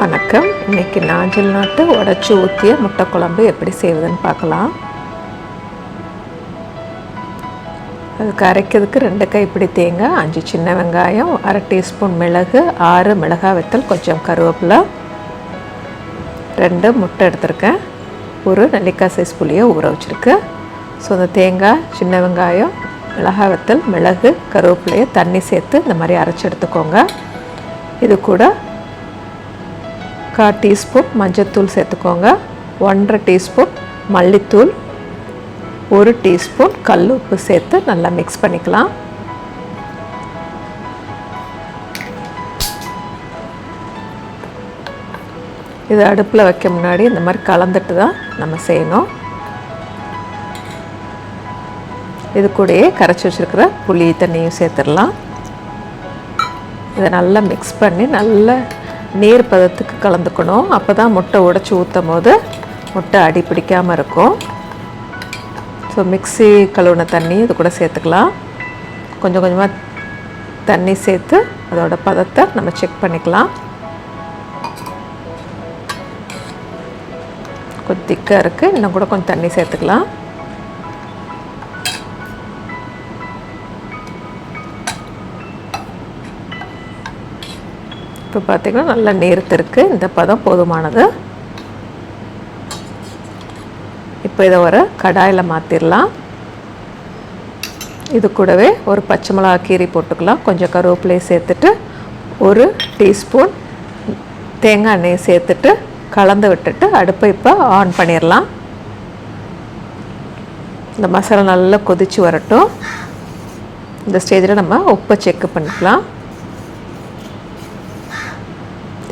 வணக்கம். இன்னைக்கு நாஞ்சில் நாட்டு உடச்சி ஊற்றிய முட்டை குழம்பு எப்படி செய்வதுன்னு பார்க்கலாம். அதுக்கு அரைக்கிறதுக்கு ரெண்டு கைப்பிடி தேங்காய் அஞ்சு சின்ன வெங்காயம் அரை டீஸ்பூன் மிளகு ஆறு மிளகாய் வத்தல் கொஞ்சம் கருவேப்பிலை. ரெண்டு முட்டை எடுத்திருக்கேன். ஒரு நெல்லிக்காய் சைஸ் புளியை ஊற வச்சுருக்கேன் ஸோ அந்த தேங்காய் சின்ன வெங்காயம் மிளகாய் வத்தல் மிளகு கருவேப்பிலையை தண்ணி சேர்த்து இந்த மாதிரி அரைச்சி எடுத்துக்கோங்க. இது கூட கால் டீஸ்பூன் மஞ்சத்தூள் சேர்த்துக்கோங்க. ஒன்றரை டீஸ்பூன் மல்லித்தூள் ஒரு டீஸ்பூன் கல் உப்பு சேர்த்து நல்லா மிக்ஸ் பண்ணிக்கலாம். இது அடுப்பில் வைக்க முன்னாடி இந்த மாதிரி கலந்துட்டு தான் நம்ம செய்யணும். இது கூடயே கரைச்சி வச்சுருக்கிற புளி தண்ணியும் சேர்த்துடலாம். இதை நல்லா மிக்ஸ் பண்ணி நல்லா நீர் பதத்துக்கு கலந்துக்கணும். அப்போ தான் முட்டை உடச்சி ஊற்றும் போது முட்டை அடி பிடிக்காமல் இருக்கும். ஸோ மிக்ஸி கழுவுன தண்ணி இது கூட சேர்த்துக்கலாம். கொஞ்சம் கொஞ்சமாக தண்ணி சேர்த்து அதோட பதத்தை நம்ம செக் பண்ணிக்கலாம். கொஞ்சம் திக்காக இருக்குது இன்னும் கூட கொஞ்சம் தண்ணி சேர்த்துக்கலாம். இப்போ பார்த்திங்கன்னா நல்லா நேர்த்து இருக்குது இந்த பதம் போதுமானது. இப்போ இதை ஒரு கடாயில் மாற்றிடலாம் இது கூடவே ஒரு பச்சை மிளகா கீரி போட்டுக்கலாம். கொஞ்சம் கருவேப்பிலையை சேர்த்துட்டு ஒரு டீஸ்பூன் தேங்காய் எண்ணெயை சேர்த்துட்டு கலந்து விட்டுட்டு அடுப்பை இப்போ ஆன் பண்ணிடலாம் இந்த மசாலா நல்லா கொதித்து வரட்டும். இந்த ஸ்டேஜில் நம்ம உப்பை செக் பண்ணிக்கலாம்.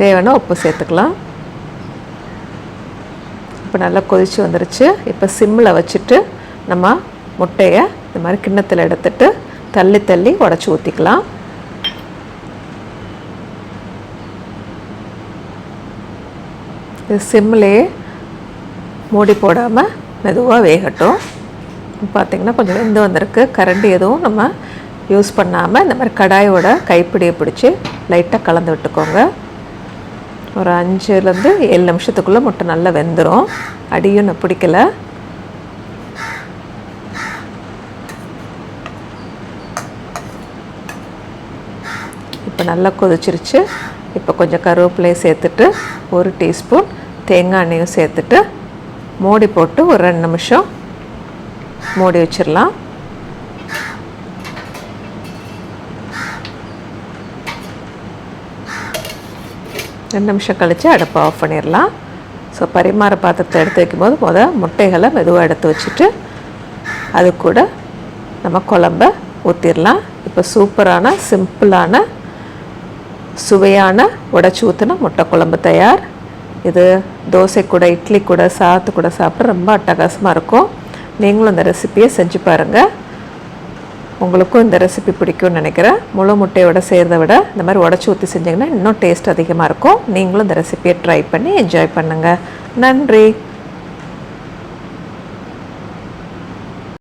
தேவைன்னா உப்பு சேர்த்துக்கலாம். இப்போ நல்லா கொதித்து வந்துருச்சு. இப்போ சிம்மில் வச்சுட்டு நம்ம முட்டையை இந்த மாதிரி கிண்ணத்தில் எடுத்துட்டு தள்ளி தள்ளி உடச்சி ஊற்றிக்கலாம் இது சிம்மிலே மூடி போடாமல் மெதுவாக வேகட்டும். பார்த்திங்கன்னா கொஞ்சம் வெந்து வந்திருக்கு. கரண்டி எதுவும் நம்ம யூஸ் பண்ணாமல் இந்த மாதிரி கடாயோட கைப்பிடியை பிடிச்சி லைட்டாக கலந்து விட்டுக்கோங்க. ஒரு அஞ்சுலேருந்து ஏழு நிமிஷத்துக்குள்ளே முட்டை நல்லா வெந்துடும் அடியும் நான் பிடிக்கல. இப்போ நல்லா கொதிச்சிருச்சு. இப்போ கொஞ்சம் கருவேப்பிலையை சேர்த்துட்டு ஒரு டீஸ்பூன் தேங்காய் எண்ணெயும் சேர்த்துட்டு மூடி போட்டு ஒரு ரெண்டு நிமிஷம் மூடி வச்சிடலாம். ரெண்டு நிமிஷம் கழித்து அடுப்பை ஆஃப் பண்ணிடலாம். ஸோ பரிமாற பாத்திரத்தை எடுத்து வைக்கும்போது முதல் முட்டைகளை மெதுவாக எடுத்து வச்சுட்டு அது கூட நம்ம குழம்ப ஊற்றிடலாம் இப்போ சூப்பரான சிம்பிளான சுவையான உடச்சி ஊற்றின முட்டை குழம்பு தயார். இது தோசை கூட இட்லி கூட சாத்து கூட சாப்பிட ரொம்ப அட்டகாசமாக இருக்கும். நீங்களும் இந்த ரெசிப்பியை செஞ்சு பாருங்கள் உங்களுக்கும் இந்த ரெசிபி பிடிக்கும்னு நினைக்கிறேன். முழு முட்டையோட செய்கிறத விட இந்த மாதிரி உடச்சி ஊற்றி செஞ்சிங்கன்னா இன்னும் டேஸ்ட் அதிகமாக இருக்கும். நீங்களும் இந்த ரெசிபியை ட்ரை பண்ணி என்ஜாய் பண்ணுங்கள் நன்றி.